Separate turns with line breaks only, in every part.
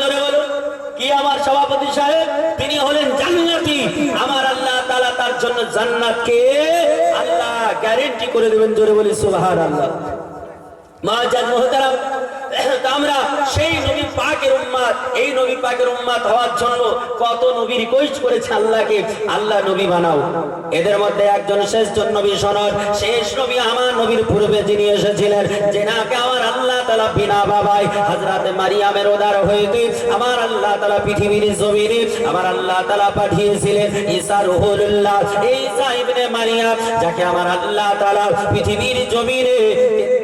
জোরে বলো কি আমার সভাপতি সাহেব? তিনি হলেন জান্নাতি। আমার আল্লাহ তালা তার জন্য জান্নাতকে আল্লাহ গ্যারেন্টি করে দেবেন জোরে বলি, সুবহানাল্লাহ। মহাজান মোহতারাম আমরা সেই নবী পাকের উম্মাদ, এই নবী পাকের উম্মাদ হওয়ার জন্য কত নবী রিকোয়েস্ট করেছে আল্লাহকে। আল্লাহ নবী বানাও। এদের মধ্যে একজন শেষ জন নবী সনদ, শেষ নবী আমার নবীর পূর্বে যিনি এসেছিলেন, যেনাকে আমার আল্লাহ তাআলা বিনা বাবাই হযরতে মারিয়ামের উদার হইতে আমার আল্লাহ তাআলা পৃথিবীর জমিনে আমার আল্লাহ তাআলা পাঠিয়েছিলেন ঈসা রুহুল্লাহ ঈসা ইবনে মারিয়াম, যাকে আমার আল্লাহ তাআলা পৃথিবীর জমিনে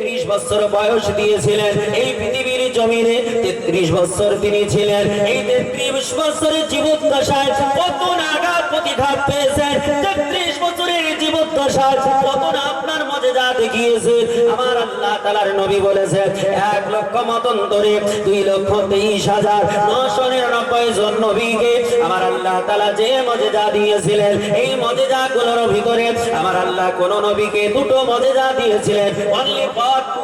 33 বছর বয়স দিয়েছিলেন, এই পৃথিবীর জমিনে 33 বছর তিনি ছিলেন। এই 33 বছরের জীবদ্দশায় কত নাগাদ প্রতিঘাত পেয়েছেন। 33 বছরের জীবদ্দশায় কত না আপনার মজেদা দেখিয়েছে। আমার আল্লাহ তাআলার নবী বলেছেন, এক লক্ষ মতন ধরে দুই লক্ষ তেইশ হাজার নশো নিরানব্বই জন নবীকে আমার আল্লাহ তাআলা যে মজেদা দিয়েছিলেন, এই মজেদা গুলোর ভিতরে আমার আল্লাহ কোন নবীকে দুটো মজেদা দিয়েছিলেন। অনলি টু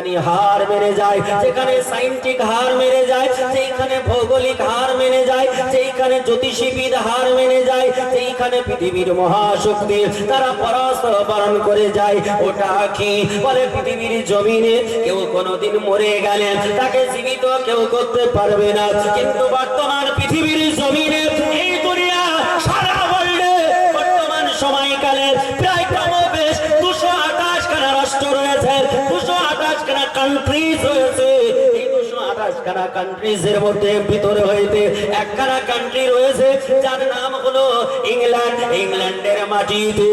বিজ্ঞানী হার মেরে যায়, যেখানে সাইন্টিক হার মেরে যায় যেখানে ভৌগোলিক হার মেনে যায় যেখানে জ্যোতিষীবিদ হার মেনে যায় যেখানে পৃথিবীর মহাশক্তি তারা পরস্পর পালন করে যায়। ওটা কি? বলে পৃথিবীর জমিনে কেউ কোনোদিন মরে গেলেন, তাকে জীবিত কেউ করতে পারবে না। কিন্তু বর্তমান পৃথিবীর জমিনে এই দুনিয়া সারা ওয়ার্ল্ডে বর্তমান সময়কালে প্রায় দুশো আঠাশ কান্ট্রিজ রয়েছে, যার নাম হলো ইংল্যান্ড। ইংল্যান্ডের মাটিতে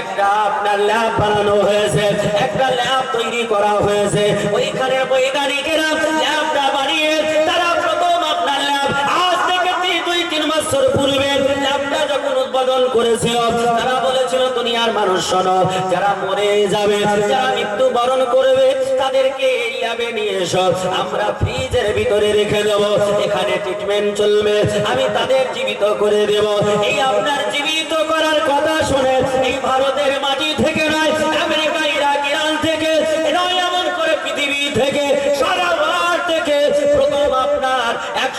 একটা আপনার ল্যাব বানানো হয়েছে, একটা ল্যাব তৈরি করা হয়েছে। ওইখানে বৈজ্ঞানিকেরা ল্যাবটা বানিয়ে তারা প্রথম আপনার ল্যাব আজ থেকে তিন দুই তিন বছর পূর্বে ল্যাবটা যখন করেছিল। তারা বলেছিল, দুনিয়ার মানুষ শোনো, যারা মরে যাবে, যারা মৃত্যু বরণ করবে, তাদেরকে এই ল্যাবে নিয়ে এসো। আমরা ফ্রিজের ভিতরে রেখে দেব, এখানে ট্রিটমেন্ট চলবে, আমি তাদের জীবিত করে দেব। এই আপনার জীবিত করার কথা শুনে এই ভারতের মাটি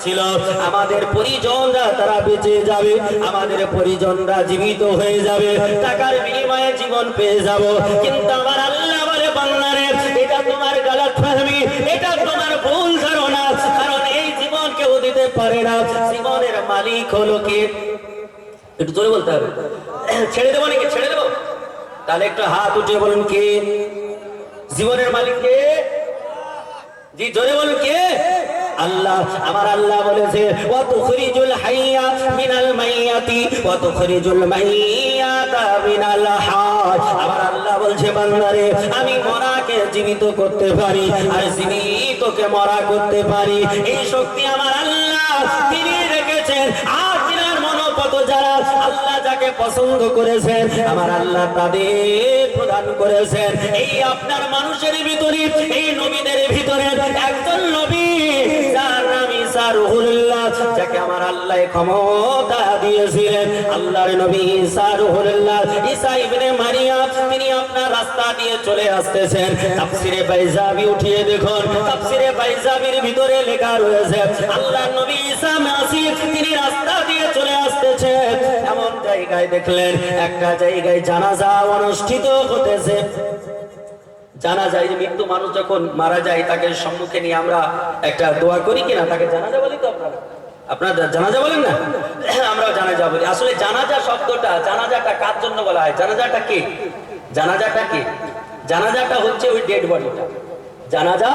ভেবেছিল আমাদের পরিজনরা তারা বেঁচে যাবে। আমাদের পরিজনরা জীবিত হয়ে যাবে। টাকার বিনিময়ে জীবন পেয়ে যাব। কিন্তু আমার আল্লাহ বলে বাংলারে এটা তোমার গালাত ফাহমি, এটা তোমার ভুল ধারণা। কারণ এই জীবন কেউ দিতে পারে না। জীবনের মালিক হলো কে? একটু জোরে বলতে হবে। ছেড়ে দেবো নাকি? ছেড়ে দেবো? তাহলে একটু হাত উঠিয়ে বলুন কে? জীবনের মালিক কে? জি, জোরে বলুন কে? আল্লাহ, আমার আল্লাহ বলেছে ওয়া তুখরিজুল হাইয়া মিনাল মাইয়াতি ওয়া তুখরিজুল মাইয়াতা মিনাল হায়। আমার আল্লাহ বলছে, বান্দারে, আমি মরাকে জীবিত করতে পারি, আর জীবিতকে মরা করতে পারি। এই শক্তি আমার আল্লাহ তিনি রেখেছেন। আর তিনার মনোপত যারা আল্লাহ যাকে পছন্দ করেছেন, আমার আল্লাহ তাদের প্রদান করেছেন। এই আপনার মানুষের ভিতরে, এই নবীদের ভিতরে একজন নবী ঈসা বাইজাবির ভিতরে লেখা রয়েছে, আল্লাহর নবী ঈসা তিনি রাস্তা দিয়ে চলে আসতেছেন। এমন জায়গায় দেখলেন, একটা জায়গায় জানাজা অনুষ্ঠিত হতেছে। জানা যায় যে মৃত্যু মানুষ যখন মারা যায়, তাকে সম্মুখে নিয়ে আমরা একটা দোয়া করি কিনা, তাকে জানাজা বলি তো আপনারা? আপনারা জানাজা বলেন না? আমরা জানাজা বলি। আসলে জানাজা শব্দটা, জানাজাটা কার জন্য বলা হয়? জানাজাটা কে? জানাজাটা কে? জানাজাটা হচ্ছে ওই ডেড বডিটা জানাজা,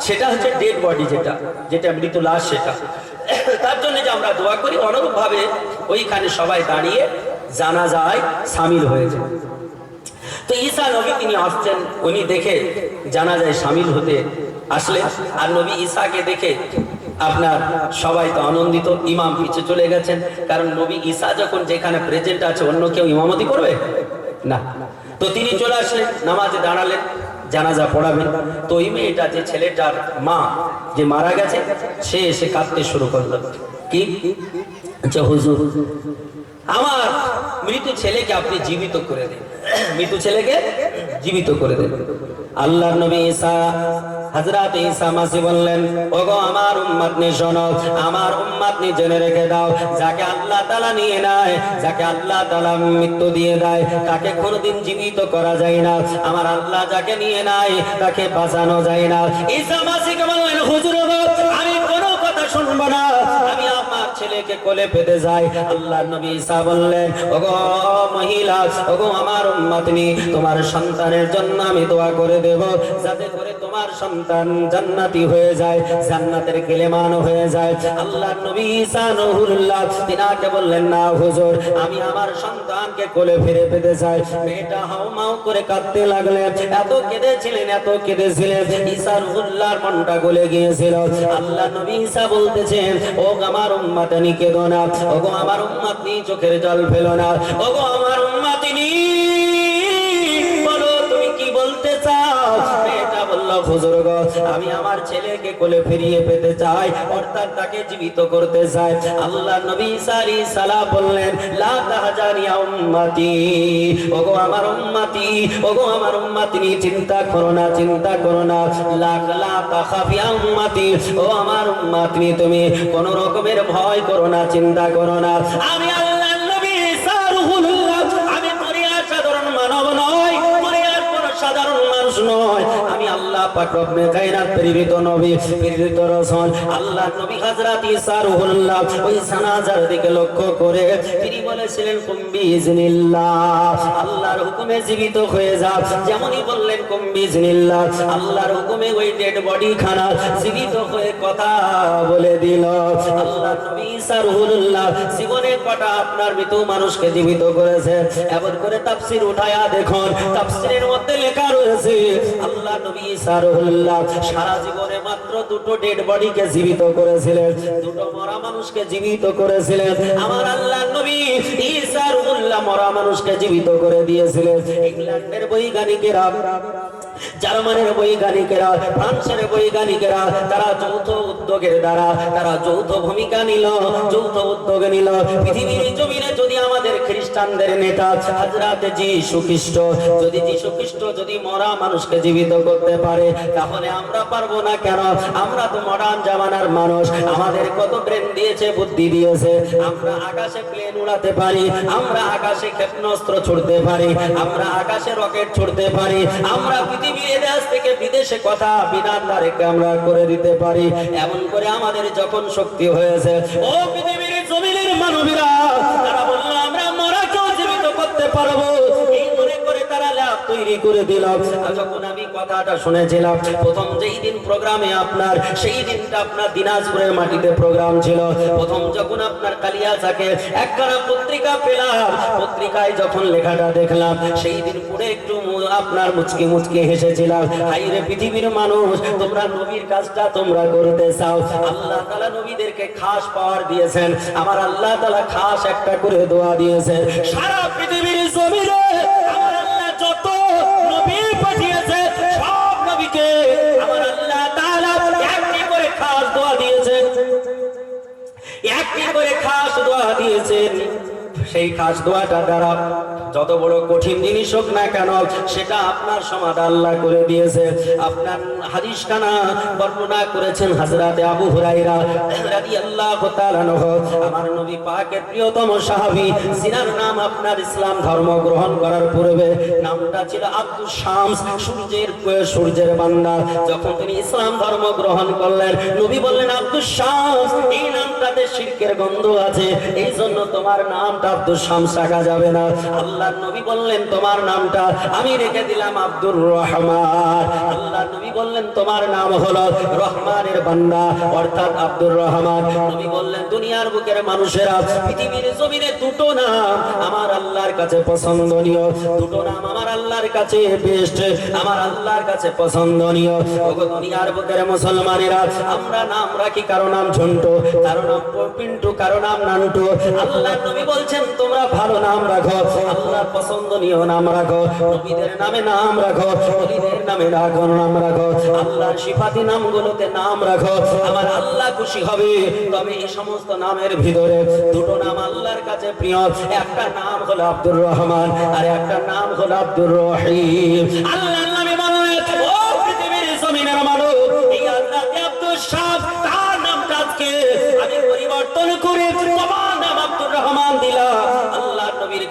সেটা হচ্ছে ডেড বডি যেটা যেটা মৃত লাশ সেটা। তার জন্য যে আমরা দোয়া করি অনুরূপ ভাবে ওইখানে সবাই দাঁড়িয়ে জানাজায় সামিল হয়েছে তো ঈসা নবী তিনি আসছেন, উনি দেখে জানা যায় সামিল হতে আসলে। আর নবী ঈসাকে দেখে আপনার সবাই তো আনন্দিত, ইমাম পিছে চলে গেছেন। কারণ নবী ঈসা যখন যেখানে প্রেজেন্ট আছে, অন্য কেউ ইমামতি করবে? না। তো তিনি চলে আসলেন, নামাজে দাঁড়ালেন, জানাজা পড়াবেন। তো ওই মেয়েটা, যে ছেলেটার মা যে মারা গেছে, সে এসে কাঁদতে শুরু করল। কি? হুজুর, আমার মৃত ছেলেকে আপনি জীবিত করে দিন। মৃত ছেলেকে জীবিত করে দেন। আল্লাহ নবী ঈসা, হযরত ঈসা মাসি বললেন, ওগো, আমার শোনো, আমার জেনে রেখে দাও, যাকে আল্লাহ তাআলা নিয়ে নেয়, যাকে আল্লাহ তাআলা মৃত্যু দিয়ে দেয়, তাকে কোনোদিন জীবিত করা যায় না। আমার আল্লাহ যাকে নিয়ে নেয়, তাকে বাঁচানো যায় না। ঈসা মাসিকে বললেন, হুজুর আমি কোনো কথা শুনব না। ছেলেকে কোলে পেতে যায়। আল্লাহ নবী ঈসা বললেন, ওগো মহিলা, ওগো আমার উম্মতনি তোমার সন্তানের জন্য আমি দোয়া করে দেব। যাতে করে তোমার সন্তান জান্নাতি হয়ে যায়, জান্নাতের গেলেমান হয়ে যায়। আল্লাহ নবী ঈসা নহুরুল্লাহ তিনাকে বললেন, না হুজুর, আমি আমার সন্তানকে কোলে ফিরে পেতে চাই। মেয়েটা হাউমাউ করে কাঁদতে লাগলেন এত কেঁদেছিলেন এত কেঁদেছিলেন। ঈসা রুহুল্লাহর মনটা গলে গিয়েছিল। আল্লাহ নবী ঈসা বলতেছেন, ও আমার উম্মাতানি কেঁদো না ওগো আমার উম্মাতনি চোখের জল ফেলো না ওগো আমার উম্মাতিনি মেয়েটা বলল হুজুর গো আমি আমার ছেলেকে কোলে ফিরিয়ে পেতে চাই, অর্থাৎ তাকে জীবিত করতে চাই। আল্লাহ নবী সারি সালা বললেন চিন্তা করো না, চিন্তা করো না। আমার তুমি কোন রকমের ভয় করো না, চিন্তা করো না। আমি আল্লাহ আমি সাধারণ নয় সাধারণ মানুষ নয়। আল্লাহ লক্ষ্য করে বলেছিলেন আল্লাহর হুকুমে জীবিত হয়ে যেমনই বললেন আল্লাহর হুকুমে ওই ডেড বডি খানা জীবিত হয়ে কথা বলে দিল। করেছে। এমন করে উঠায়া দেখুন মধ্যে লেখা রয়েছে, আল্লাহ নবী সারা জীবনে মাত্র দুটো ডেড বডিকে জীবিত করেছিলেন, দুটো মরা মানুষকে জীবিত করেছিলেন। আমার আল্লাহ নবী ঈসা রুহুল্লাহ মরা মানুষকে জীবিত করে দিয়েছিলেন। ইংল্যান্ডের বৈজ্ঞানিকেরা জার্মানের বৈজ্ঞানিকেরা, ফ্রান্সের বৈজ্ঞানিকেরা, তারা যৌথ উদ্যোগের দ্বারা, তারা যৌথ ভূমিকা নিল, যৌথ উদ্যোগ নিল। পৃথিবীর জমিনে যদি আমাদের খ্রিস্টানদের নেতা হাজরাতে যিশু খ্রিস্ট, যদি যিশু খ্রিস্ট যদি মরা মানুষকে জীবিত করতে পারে, তাহলে আমরা পারব না কেন? আমরা তো মডার্ন জামানার মানুষ, আমাদের কত ব্রেন দিয়েছে, বুদ্ধি দিয়েছে। আমরা আকাশে প্লেন উড়াতে পারি, আমরা আকাশে ক্ষেপণাস্ত্র ছুড়তে পারি, আমরা আকাশে রকেট ছুড়তে পারি, আমরা পৃথিবীর দেশ থেকে বিদেশে কথা বিধান দ্বারে আমরা করে দিতে পারি। এমন করে আমাদের যখন শক্তি হয়েছে, ও পৃথিবীর জমিনের মানবীরা, তারা বলল, আমরা মরাকেও জীবিত করতে পারব। তারা করে দিল আর যখন আমি কথাটা শুনেছিলাম, প্রথম যেই দিন প্রোগ্রামে আপনার, সেই দিনটা আপনার দিনাজপুরের মাটিতে প্রোগ্রাম ছিল। প্রথম যখন আপনার কালিয়াচাকে একখানা পত্রিকা পেলাম, পত্রিকায় যখন লেখাটা দেখলাম, সেই দিন পড়ে একটু আপনার মুচকি মুচকি হেসেছিলাম হাই রে পৃথিবীর মানুষ, তোমরা নবীর কাজটা তোমরা করতে চাও। আল্লাহ তাআলা নবীদেরকে খাস পাওয়ার দিয়েছেন। আমার আল্লাহ তালা খাস একটা করে দোয়া দিয়েছেন। সারা পৃথিবীর জমিনে সেই খাস দোয়াটা দ্বারা যত বড় কঠিন জিনিস হোক না কেন, সেটা আপনার সমাধান আল্লাহ করে দিয়েছে। আপনার হাদিস খানা বর্ণনা করেছেন হাজরাতে আবু হুরাইরা আমার নবী পাকের প্রিয়তম সাহাবী জিনার নাম আপনার ইসলাম ধর্ম গ্রহণ করার পূর্বে নামটা ছিল আব্দুল শামস, সূর্যের সূর্যের বান্দা যখন তিনি ইসলাম ধর্ম গ্রহণ করলেন, নবী বললেন আব্দুল শামস, এই নামটাতে শিরকের গন্ধ আছে। এই জন্য তোমার নামটা আব্দুল শামস রাখা যাবে না। আল্লাহর নবী বললেন, তোমার নামটা আমি রেখে দিলাম আব্দুর রহমান। আল্লাহ নবী বললেন, তোমার নাম হলো রহমানের বান্দা। অর্থাৎ আব্দুর রহমান। নবী বললেন, দুনিয়ার বুকের মানুষেরা পৃথিবীর জমিনে দুটো নাম আমার আল্লাহর কাছে পছন্দনীয়। দুটো নাম আমার আল্লাহর কাছে বেস্ট আমার আল্লাহর কাছে পছন্দনীয়। দুনিয়ার বুকের মুসলমানেরা, আমরা নাম রাখি কারও নাম ঝন্টু, কারও নাম পিন্টু, কারও নাম নান্টু। আল্লাহ নবী বলছেন, তোমরা ভালো নাম রাখো। আল্লাহর পছন্দনীয় নাম রাখো নবীদের নামে নাম রাখো অলিদের নামে রাখো নাম রাখো আল্লাহর সিফাতি নামগুলোতে নাম রাখো আমার আল্লাহ খুশি হবে। তবে এই সমস্ত নামের ভিতরে দুটো নাম আল্লাহর কাছে প্রিয়। একটা নাম হলো আব্দুর রহমান, আর একটা নাম হলো আব্দুর রহিম। আল্লাহর নামে বললেন ও পৃথিবীর জমিনের মানুষ এই আল্লাহ আব্দুল শাহ তার নামটা আজকে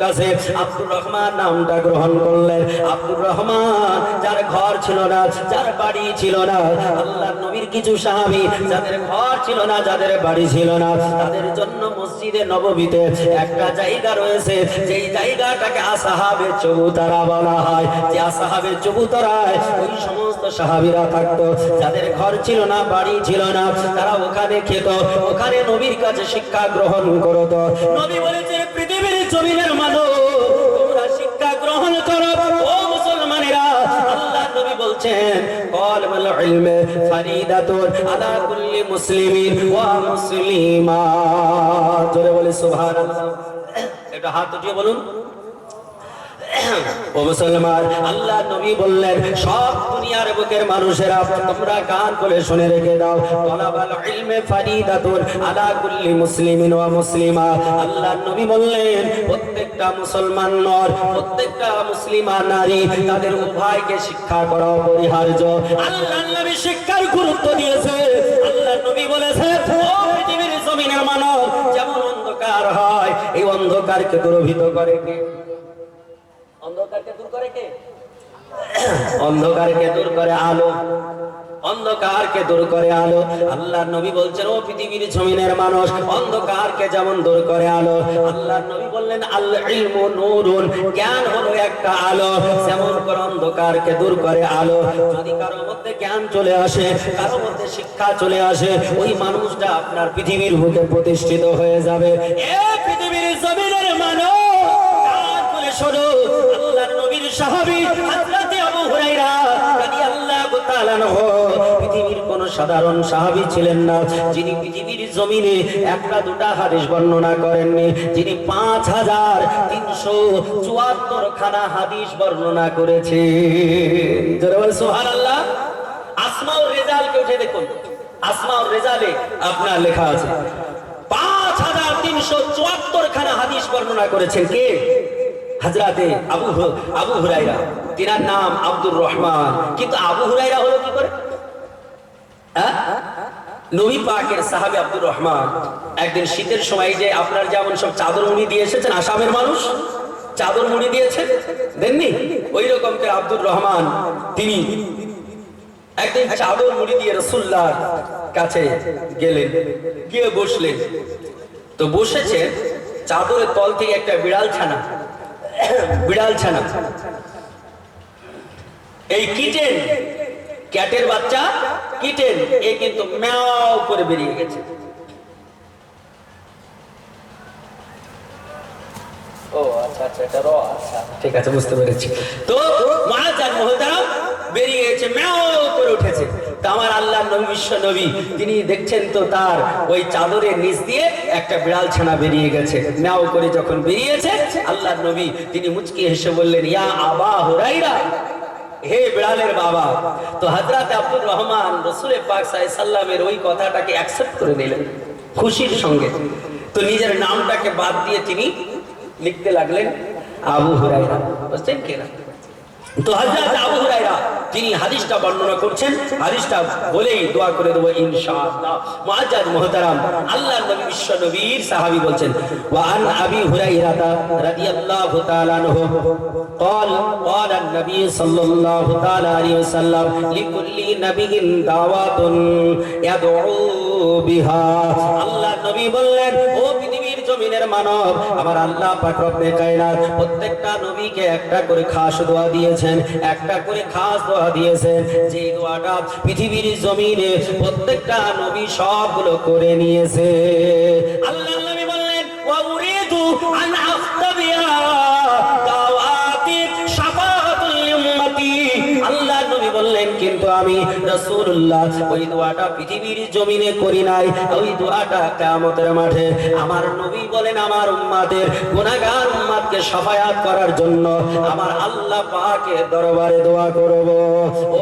কাছে আব্দুর রহমান নামটা গ্রহণ করলেন। আব্দুর রহমান, যার ঘর ছিল না, যার বাড়ি ছিল না আল্লাহ নবীর কিছু সাহাবী যাদের ঘর ছিল না, যাদের বাড়ি ছিল না, তাদের জন্য মসজিদে নববীতে একটা জায়গা রয়েছে। যেই জায়গাটাকে আসাহাবের চবুতারা বলা হয়। যে আসাহাবের চবুতারায় ওই সমস্ত সাহাবীরা থাকতো। যাদের ঘর ছিল না, বাড়ি ছিল না, তারা ওখানে খেত। ওখানে নবীর কাছে শিক্ষা গ্রহণ করতো। নবী বলেছে জমিনের মানুষ শিক্ষা গ্রহণ করো। ও মুসলমানেরা, আল্লাহ নবী বলছেন, কলমুল ইলমে ফারিদাতুন আলা কুল্লি মুসলিমিন ওয়া মুসলিমা। জোরে বলে, সুবহানাল্লাহ। এটা হাত উঠিয়ে বলুন। উভয়কে শিক্ষা করা অপরিহার্য আল্লাহ শিক্ষার গুরুত্ব দিয়েছে। আল্লাহ নবী বলেছে জমিনের মানব যেমন অন্ধকার হয়, এই অন্ধকারকে দূরভীত করে কে? অন্ধকারকে দূর করে কে? অন্ধকারকে দূর করে আলো। অন্ধকারকে দূর করে আলো। আল্লাহ নবী বলছেন, ও পৃথিবীর জমিনের মানুষ, অন্ধকারকে যেমন দূর করে আলো আল্লাহ নবী বললেন আল্লাহ ইলমু নূরুন জ্ঞান হলো একটা আলো। যেমন করে অন্ধকারকে দূর করে আলো। যদি কারোর মধ্যে জ্ঞান চলে আসে কারোর মধ্যে শিক্ষা চলে আসে, ওই মানুষটা আপনার পৃথিবীর বুকে প্রতিষ্ঠিত হয়ে যাবে। এ পৃথিবীর জমিনের মানুষ শোনো, আল্লাহর নবীর সাহাবী হযরত আবু হুরায়রা রাদিয়াল্লাহু তাআলা আনহু, পৃথিবীর কোন সাধারণ সাহাবী ছিলেন না। যিনি পৃথিবীর জমিনে একটা দুটা হাদিস বর্ণনা করেননি, যিনি পাঁচ হাজার তিনশো চুয়াত্তর খানা হাদিস বর্ণনা করেছে সুবহানাল্লাহ। আসমাউর রেজালকে উঠে দেখুন। আসমাউর রেজালে আপনার লেখা আছে। পাঁচ হাজার তিনশো চুয়াত্তর খানা হাদিস বর্ণনা করেছেন কে? হাজরাতে আবু আবু হুরাইরা তিনার নাম আব্দুর রহমান। কিন্তু আবু হুরাইরা হলো কি করে? হ্যাঁ? নবী পাকের সাহাবী আব্দুর রহমান। একদিন শীতের সময় যে আপনার যেমন সব চাদর মুড়ি দিয়ে এসেছেন, আসামের মানুষ, চাদর মুড়ি দিয়েছেন, দেননি? ওই রকম করে আব্দুর রহমান, তিনি একদিন চাদর মুড়ি দিয়ে রসুল্লার কাছে গেলেন, গিয়ে বসলেন। তো বসেছে, চাদরের তল থেকে একটা বিড়াল ছানা। বিড়াল ছানা। এই কিটেন, ক্যাটের বাচ্চা, কিটেন, এ কিন্তু ম্যাও করে বেরিয়ে গেছে। ও আচ্ছা আচ্ছা এটা র আচ্ছা ঠিক আছে, বুঝতে পেরেছি। তো মাছ আর মহতারাম বেরিয়ে গেছে ম্যাও করে উঠেছে। আমার আল্লাহ নবী, বিশ্ব নবী, তিনি দেখছেন তো তার ওই চাদরের নিচ দিয়ে একটা বিড়াল ছানা বেরিয়ে গেছে। ম্যাও করে যখন বেরিয়েছে আল্লাহ নবী তিনি মুচকি হেসে বললেন, ইয়া আবা হুরাইরা, হে বিড়ালের বাবা, তো হযরত আব্দুর রহমান রসুল পাক সাল্লামের ওই কথাটাকে অ্যাকসেপ্ট করে নিলেন, খুশির সঙ্গে। তো নিজের নামটাকে বাদ দিয়ে তিনি লিখতে লাগলেন, আবু হুরাইরা বুঝছেন কিনা তো হযরত আবু হুরায়রা তিনি হাদিসটা বর্ণনা করছেন হাদিসটা বলেই দোয়া করে দেব ইনশাআল্লাহ মুআজ্জাজ মুহতারাম আল্লাহর নবী বিশ্ব নবীর সাহাবী বলছেন ওয়া আন আবি হুরায়রা রাদিয়াল্লাহু তাআলা আনহু قال قال النبي صلى الله تعالى عليه وسلم لكل نبي دعوات يدعو بها আল্লাহ নবী বললেন ও জমিনের মানব। আমার আল্লাহ প্রত্যেকটা নবীকে একটা করে খাস দোয়া দিয়েছেন, একটা করে খাস দোয়া দিয়েছেন। যে দোয়াটা পৃথিবীর জমিনে প্রত্যেকটা নবী সবগুলো করে নিয়েছে। আল্লাহ বললেন আমি ওই দোয়াটা পৃথিবীর জমিনে করি নাই। ওই দোয়াটা কিয়ামতের মাঠে আমার নবী বলেন আমার উম্মাদের গুনাহগার উম্মাদকে সফায়াত করার জন্য। আমার আল্লাহ পাকের দরবারে দোয়া করব। ও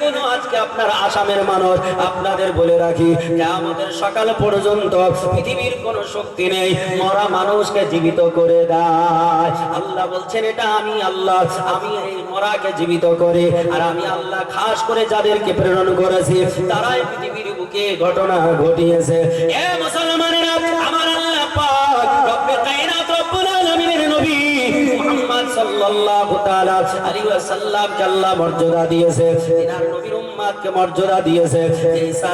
এখনও আজকে আপনার আসামের মানুষ আপনাদের বলে রাখি আমাদের সকাল পর্যন্ত পৃথিবীর কোন শক্তি নেই, মরা মানুষকে জীবিত করে দেয়। আল্লাহ বলছেন, এটা আমি আল্লাহ, আমি এই মরাকে জীবিত করে, আর আমি আল্লাহ খাস করে যাদেরকে প্রেরণ করেছি, তারাই পৃথিবীর বুকে ঘটনা ঘটিয়েছে। এ মুসলমানেরা তাআলা আল্লাহ মর্যাদা দিয়েছে, তিনার নবীর উম্মতকে মর্যাদা দিয়েছে। ঈসা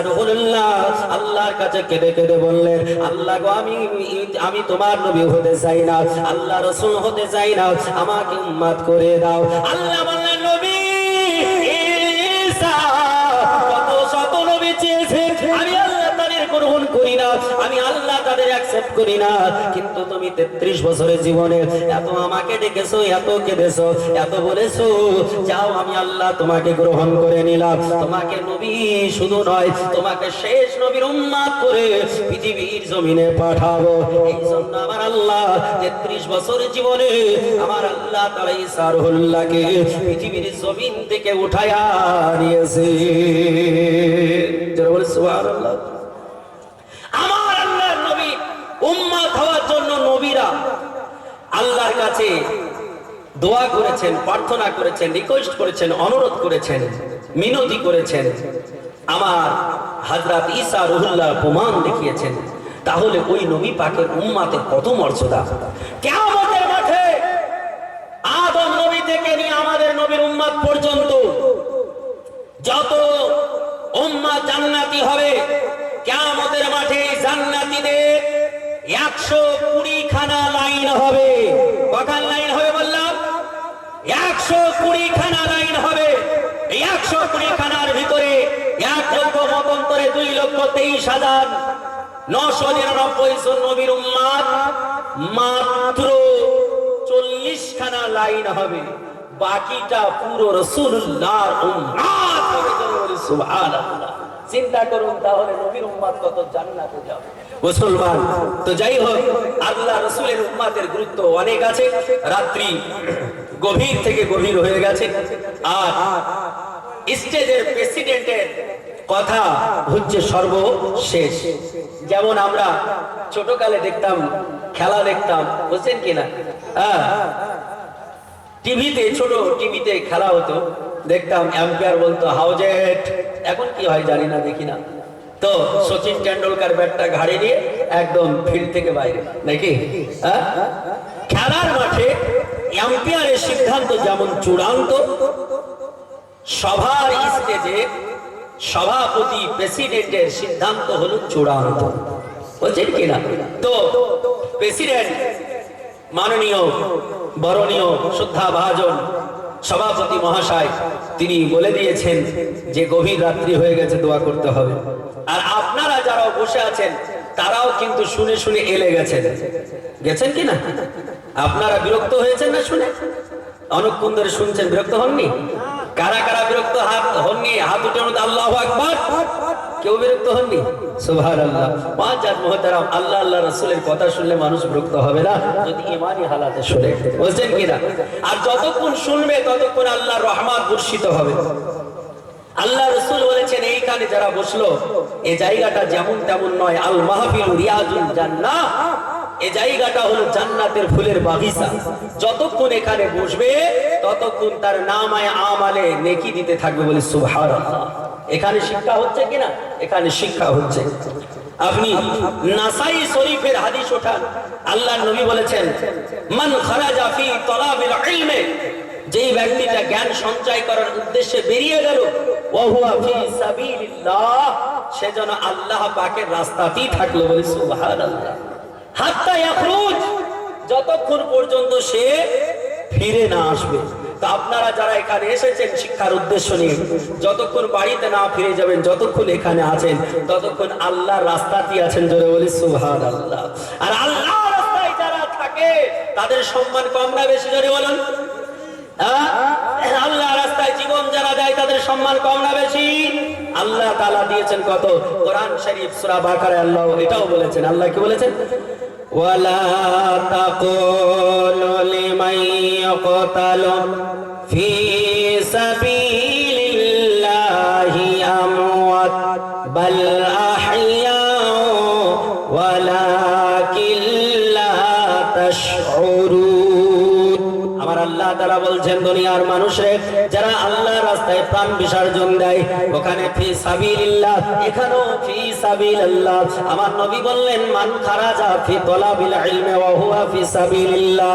আল্লাহর কাছে কেঁদে কেঁদে বললেন, আল্লাহ গো, আমি আমি তোমার নবী হতে চাই না, আল্লাহ রাসূল হতে চাই না, আমাকে উম্মত করে দাও। আল্লাহ অ্যাকসেপ্ট করি না। কিন্তু তুমি 33 বছরের জীবনে এত আমাকে ডেকেছো, এত কেঁদেছো, এত বলেছ, যাও আমি আল্লাহ তোমাকে গ্রহণ করে নিলাম। তোমাকে নবী শুধু নয়, তোমাকে শেষ নবীর উম্মাত করে পৃথিবীর জমিনে পাঠাবো। এই আমার আল্লাহ 33 বছরের জীবনে আমার আল্লাহ তাআলা ঈসা পৃথিবীর জমিন থেকে উঠায়া নিয়েছে। যারা বলে সুবহানাল্লাহ আমার আল্লাহর নবী উম্মত হওয়ার জন্য নবীরা আল্লাহর কাছে দোয়া করেছেন, প্রার্থনা করেছেন রিকোয়েস্ট করেছেন, অনুরোধ করেছেন, মিনতি করেছেন। আমার হাজরাত ঈসা রুহুল্লাহ প্রমাণ দেখিয়েছেন। তাহলে ওই নবী পাকের উম্মাতের কত মর্যাদা কিয়ামতের মাঠে আদম নবী থেকে নিয়ে আমাদের নবীর উম্মাত পর্যন্ত যত উম্মাত জান্নাতি হবে, কিয়ামতের মাঠে জান্নাতীদের একশো কুড়ি খানা লাইন হবে। কখান লাইন হবে বললাম, একশো কুড়ি খানা লাইন হবে। একশো কুড়ি খানার ভিতরে এক লক্ষ মতন্তরে দুই লক্ষ তেইশ হাজার নশো নিরানব্বই নবীর উম্মাদ মাত্র চল্লিশ খানা লাইন হবে। বাকিটা পুরো রসুল্লাহর উম্মাদ চিন্তা করুন তাহলে নবীর উম্মাদ কত জান্নাতে যাবে। মুসলমান। তো যাই হোক, আল্লাহ রসুলের উম্মাতের গুরুত্ব অনেক আছে। রাত্রি গভীর থেকে গভীর হয়ে গেছে। আর স্টেজের প্রেসিডেন্টের কথা হচ্ছে সর্বশেষ। যেমন আমরা ছোটকালে দেখতাম, খেলা দেখতাম, বুঝছেন কিনা? হ্যাঁ। টিভিতে, ছোট টিভিতে খেলা হতো। দেখতাম, এম্পায়ার বলতো হাউজেট এখন কি হয় জানি না, দেখি না। তো সচিন টেন্ডুলকার ব্যাটটা ঘাড়ে নিয়ে একদম ফিল্ড থেকে বাইরে। নাকি? খেলার মাঠে এম্পায়ারের সিদ্ধান্ত যেমন চূড়ান্ত, সভার স্টেজে সভাপতি প্রেসিডেন্টের সিদ্ধান্ত হলো চূড়ান্ত। বলছেন কিনা তো প্রেসিডেন্ট, মাননীয় বরণীয় শ্রদ্ধা ভাজন সভাপতি মহাশয়, তিনি বলে দিয়েছেন যে গভীর রাত্রি হয়ে গেছে, দোয়া করতে হবে। আর আপনারা যারা বসে আছেন, তারাও কিন্তু শুনে শুনে এলে গেছেন। গেছেন কি না? আপনারা বিরক্ত হয়েছেন না শুনে? অনেকক্ষণ ধরে শুনছেন, বিরক্ত হননি? কারা কারা বিরক্ত হাত হননি? হাত উঠে আল্লাহ আকবার। কেউ বিরক্ত হননি? সুভার আল্লাহ মহতারাম, আল্লাহ আল্লাহ রসুলের কথা শুনলে মানুষ বিরক্ত হবে না? যদি হালাতে শুনে। বুঝছেন কিনা? আর যতক্ষণ শুনবে, ততক্ষণ আল্লাহ রহমান বর্ষিত হবে। আল্লাহ রসুল বলেছেন, এইখানে যারা বসল এই জায়গাটা যেমন তেমন নয়। আল মাহফিল রিয়াজুল জান্নাহ। এই জায়গাটা হলো জান্নাতের ফুলের বাগিচা। যতক্ষণ এখানে বসবে, ততক্ষণ তার নামায় আমালে নেকি দিতে থাকবে বলে সুবহানাল্লাহ। এখানে শিক্ষা হচ্ছে কিনা? এখানে শিক্ষা হচ্ছে। আপনি নাসাই শরীফের হাদিস ওঠান। আল্লাহ নবী বলেছেন, মান খারাজা ফি তলাবিল ইলমে যেই ব্যক্তিটা জ্ঞান সঞ্চয় করার উদ্দেশ্যে বেরিয়ে গেল, ওহুয়া ফি সাবিলিল্লাহ সে যেন আল্লাহ পাকের রাস্তাতেই থাকল বলে সুবহানাল্লাহ। হাত্তা ইয়াখরুজ, যতক্ষণ পর্যন্ত সে ফিরে না আসবে। তা আপনারা যারা এখানে এসেছেন শিক্ষার উদ্দেশ্য নিয়ে, যতক্ষণ বাড়িতে না ফিরে যাবেন, যতক্ষণ এখানে আছেন, ততক্ষণ আল্লাহর রাস্তাতেই আছেন জোরে বলি, সুবহানাল্লাহ। আর আল্লাহ রাস্তায় যারা থাকে, তাদের সম্মান কম না বেশি জোরে বলুন? হ্যাঁ? আল্লাহ রাস্তায় জীবন যারা দেয়, তাদের সম্মান কম না বেশি? আল্লাহ তালা দিয়েছেন কত? কোরআন শরীফ, সুরা বাকারায় আল্লাহ এটাও বলেছেন। আল্লাহ কি বলেছেন? ওয়ালা তাকুলু লিমান ইয়াকতালু ফি সাবিলিল্লাহি বলছেন দুনিয়ার মানুষে, যারা আল্লাহ রাস্তায় প্রাণ বিসর্জন দেয়, ওখানে ফি সাবিলিল্লাহ, এখানেও ফি সাবিলিল্লাহ। আমার নবী বললেন, মান খারাজা ফি তলাবিল ইলমি ওয়া হুয়া ফি সাবিলিল্লাহ।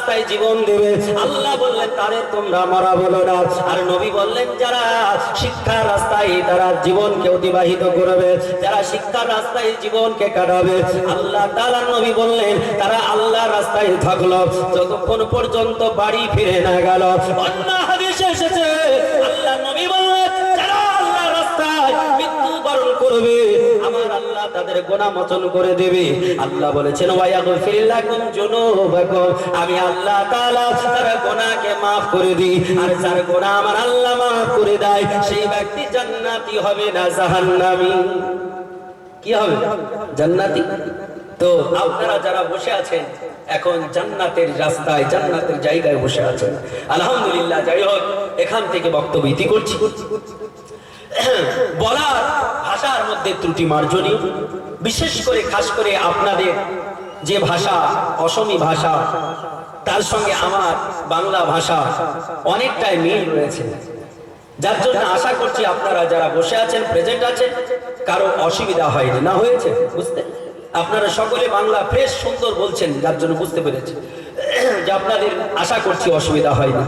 রাস্তায় জীবন দেবে। আল্লাহ বললেন তাদের তোমরা মরা বলো না। আর নবী বললেন, যারা শিক্ষার রাস্তায় তারা জীবনকে অতিবাহিত করবে, যারা শিক্ষার রাস্তায় জীবনকে কাটাবে, আল্লাহ তাআলা নবী বললেন, তারা আল্লাহ রাস্তায় থাকল, যতক্ষণ পর্যন্ত বাড়ি ফিরে না গেল। এসেছে, আল্লাহ নবী বললেন, যারা আল্লাহ রাস্তায় মৃত্যুবরণ করবে তাদের গোনাহ মোচন করে দেবে। আল্লাহ বলেছেন আমি আল্লাহ তার গোনাহকে করে দিই, আর যার গোনাহ আমার আল্লাহ maaf করে দেয়, সেই ব্যক্তি জান্নাতি হবে না জাহান্নামী। কি হবে? জান্নাতি? তো আপনারা যারা বসে আছেন, এখন জান্নাতের রাস্তায়, জান্নাতের জায়গায় বসে আছেন। আলহামদুলিল্লাহ, যাই হোক, এখান থেকে বক্তব্য ইতি করছি। বলার ভাষার মধ্যে ত্রুটি মার্জনী বিশেষ করে খাস করে আপনাদের যে ভাষা, অসমী ভাষা, তার সঙ্গে আমার বাংলা ভাষা অনেকটাই মিল রয়েছে। যার জন্য আশা করছি আপনারা যারা বসে আছেন প্রেজেন্ট আছেন, কারও অসুবিধা হয়নি, না হয়েছে, বুঝতে? আপনারা সকলে বাংলা ফ্রেশ সুন্দর বলছেন, যার জন্য বুঝতে পেরেছি। যে আপনাদের আশা করছি অসুবিধা হয়নি।